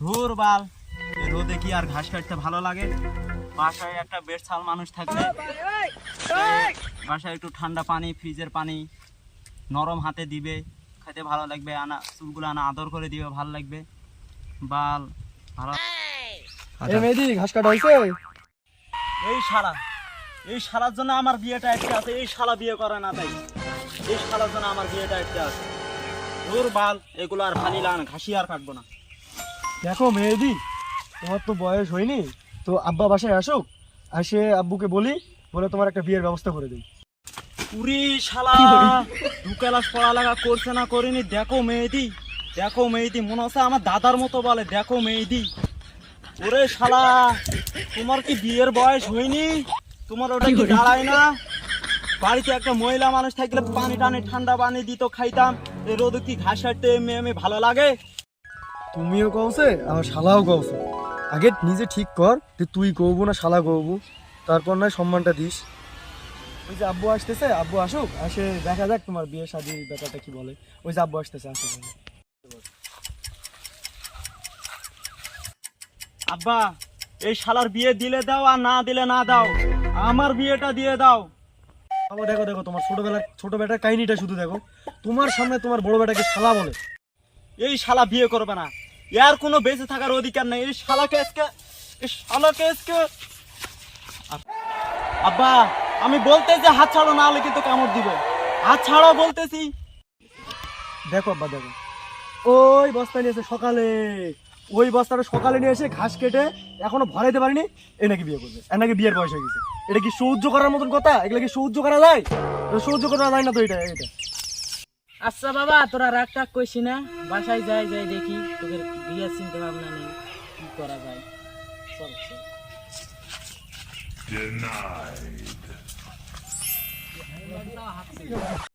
ধুর বাল। রোদে কি আর ঘাস কাটতে ভালো লাগে? বাসায় একটা বেড ছাল মানুষ থাকলে বাসায় একটু ঠান্ডা পানি ফ্রিজের পানি নরম হাতে দিবে। খেতে ভালো লাগবে আনা চুলগুলো আনা আদর করে দিবে ভালো লাগবে। বাল ভালো এ মেহেদি ঘাস কাটা হয়েছে এই শালা এই শালার জন্য আমার বিয়েটা একটা আছে। এই শালা বিয়ে করে না তাই। এই শালার জন্য আমার বিয়েটা একটা আছে। ওর বাল এগুলো আর ভালি লাগান ঘাসি আর কাটবো না। দেখো মেহেদি, তোমার তো বয়স হয়নি, তো আব্বা বাসায় আসুক আসে আব্বুকে বলি, বলে তোমার একটা বিয়ের ব্যবস্থা করে দিই। শালা, দু ক্লাস করছে না করিনি, দেখো মেহেদি দেখো মেহেদি, মনে হচ্ছে আমার দাদার মতো বলে, দেখো মেহেদি। ওরে শালা, তোমার কি বিয়ের বয়স হয়নি? তোমার ওটা কি দাঁড়ায় না? বাড়িতে একটা মহিলা মানুষ থাকলে পানি টানি ঠান্ডা পানি দিত, খাইতাম রোদে কি ঘাস হাঁটতে এমনি এমনি ভালো লাগে? তুমিও কওছে আর শালাও কওছে। আগে নিজে ঠিক কর যে তুই কবু না শালা কবু তারপর নয় সম্মানটা দিস। ওই যে আব্বু আসতেছে আব্বু আসুক আসে দেখা যাক তোমার বিয়ে শাদির ব্যাপারটা কি বলে। ওই যে আব্বু আসতেছে আসুক আব্বা এই শালার বিয়ে দিলে দাও আর না দিলে না দাও। আমার বিয়েটা দিয়ে দাও। আবার দেখো দেখো তোমার ছোটবেলার ছোট বেটার কাহিনীটা শুধু দেখো। তোমার সামনে তোমার বড় বেটাকে শালা বলে। এই শালা বিয়ে করবে না। এর কোনো বেঁচে থাকার অধিকার নেই। এই শালাকে আজকে, এই শালাকে আজকে। আব্বা, আমি বলতে যে হাত ছাড়ো না হলে কিন্তু কামড় দিব। হাত ছাড়ো বলতেছি। দেখো আব্বা, দেখো। ওই বস্তা নিয়েছে সকালে, ওই বস্তাটা সকালে নিয়ে এসে ঘাস কেটে এখনও ভরাইতে পারিনি, এ নাকি বিয়ে করবে। এর নাকি বিয়ের বয়স হয়ে গেছে। এটা কি সহ্য করার মতন কথা? এগুলো কি সহ্য করা যায়? সহ্য করা যায় না তো এটা এটা। আচ্ছা বাবা তোরা রাগ টাক কইছি না। বাসায় যাই যাই দেখি তোদের বিয়ের চিন্তা ভাবনা নেই কি করা যায়। চল চল। Denied.